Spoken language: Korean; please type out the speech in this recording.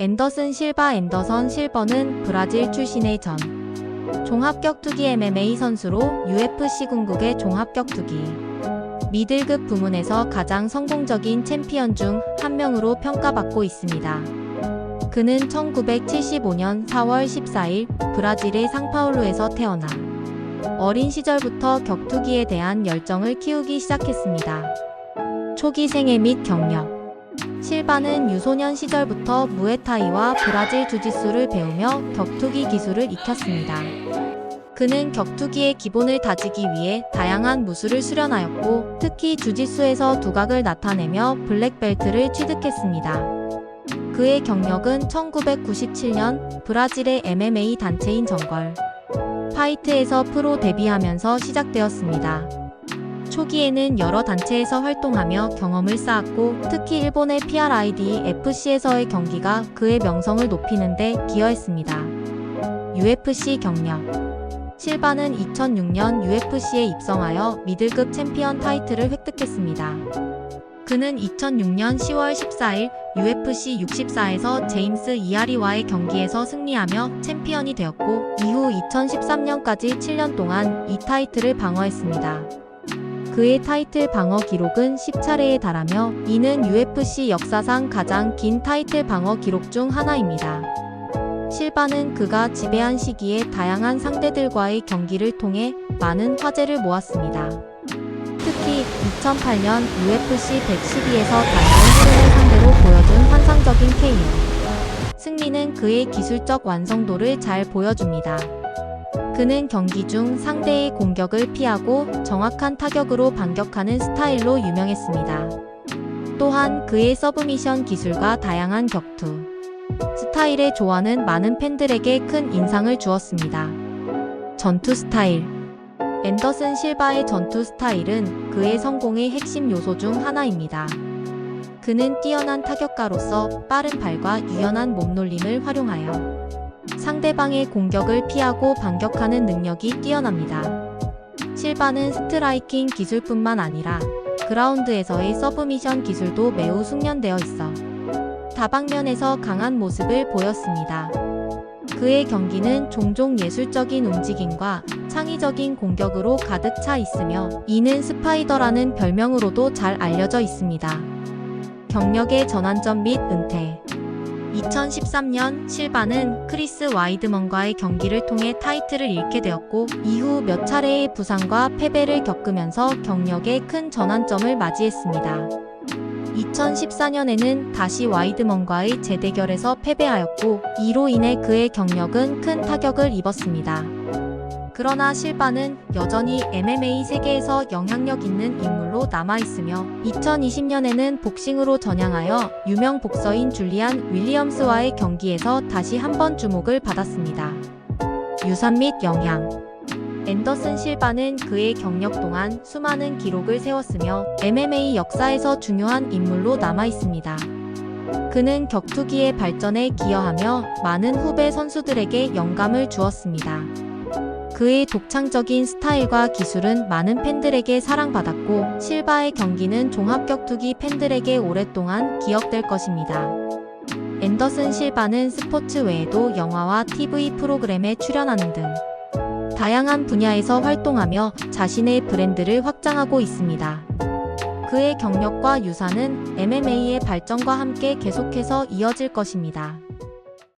앤더슨 실바 앤더선 실버는 브라질 출신의 전 종합격투기 MMA 선수로 UFC 궁극의 종합격투기 미들급 부문에서 가장 성공적인 챔피언 중 한 명으로 평가받고 있습니다. 그는 1975년 4월 14일 브라질의 상파울루에서 태어나 어린 시절부터 격투기에 대한 열정을 키우기 시작했습니다. 초기 생애 및 경력 실바는 유소년 시절부터 무에타이와 브라질 주짓수를 배우며 격투기 기술을 익혔습니다. 그는 격투기의 기본을 다지기 위해 다양한 무술을 수련하였고 특히 주짓수에서 두각을 나타내며 블랙벨트를 취득했습니다. 그의 경력은 1997년 브라질의 MMA 단체인 정걸 파이트에서 프로 데뷔하면서 시작되었습니다. 초기에는 여러 단체에서 활동하며 경험을 쌓았고 특히 일본의 PRID FC에서의 경기가 그의 명성을 높이는데 기여했습니다. UFC 경력 실바는 2006년 UFC에 입성하여 미들급 챔피언 타이틀을 획득했습니다. 그는 2006년 10월 14일 UFC 64에서 제임스 이아리와의 경기에서 승리하며 챔피언이 되었고 이후 2013년까지 7년 동안 이 타이틀을 방어했습니다. 그의 타이틀 방어 기록은 10차례에 달하며 이는 UFC 역사상 가장 긴 타이틀 방어 기록 중 하나입니다. 실바는 그가 지배한 시기에 다양한 상대들과의 경기를 통해 많은 화제를 모았습니다. 특히 2008년 UFC 112에서 단돈 수련을 상대로 보여준 환상적인 KO. 승리는 그의 기술적 완성도를 잘 보여줍니다. 그는 경기 중 상대의 공격을 피하고 정확한 타격으로 반격하는 스타일로 유명했습니다. 또한 그의 서브미션 기술과 다양한 격투 스타일의 조화는 많은 팬들에게 큰 인상을 주었습니다. 전투 스타일 앤더슨 실바의 전투 스타일은 그의 성공의 핵심 요소 중 하나입니다. 그는 뛰어난 타격가로서 빠른 발과 유연한 몸놀림을 활용하여 상대방의 공격을 피하고 반격하는 능력이 뛰어납니다. 실바는 스트라이킹 기술뿐만 아니라 그라운드에서의 서브미션 기술도 매우 숙련되어 있어 다방면에서 강한 모습을 보였습니다. 그의 경기는 종종 예술적인 움직임과 창의적인 공격으로 가득 차 있으며 이는 스파이더라는 별명으로도 잘 알려져 있습니다. 경력의 전환점 및 은퇴 2013년 실바는 크리스 와이드먼과의 경기를 통해 타이틀을 잃게 되었고 이후 몇 차례의 부상과 패배를 겪으면서 경력의 큰 전환점을 맞이했습니다. 2014년에는 다시 와이드먼과의 재대결에서 패배하였고 이로 인해 그의 경력은 큰 타격을 입었습니다. 그러나 실바는 여전히 MMA 세계에서 영향력 있는 인물로 남아있으며 2020년에는 복싱으로 전향하여 유명 복서인 줄리안 윌리엄스와의 경기에서 다시 한번 주목을 받았습니다. 유산 및 영향 앤더슨 실바는 그의 경력 동안 수많은 기록을 세웠으며 MMA 역사에서 중요한 인물로 남아 있습니다. 그는 격투기의 발전에 기여하며 많은 후배 선수들에게 영감을 주었습니다. 그의 독창적인 스타일과 기술은 많은 팬들에게 사랑받았고 실바의 경기는 종합격투기 팬들에게 오랫동안 기억될 것입니다. 앤더슨 실바는 스포츠 외에도 영화와 TV 프로그램에 출연하는 등 다양한 분야에서 활동하며 자신의 브랜드를 확장하고 있습니다. 그의 경력과 유산은 MMA의 발전과 함께 계속해서 이어질 것입니다.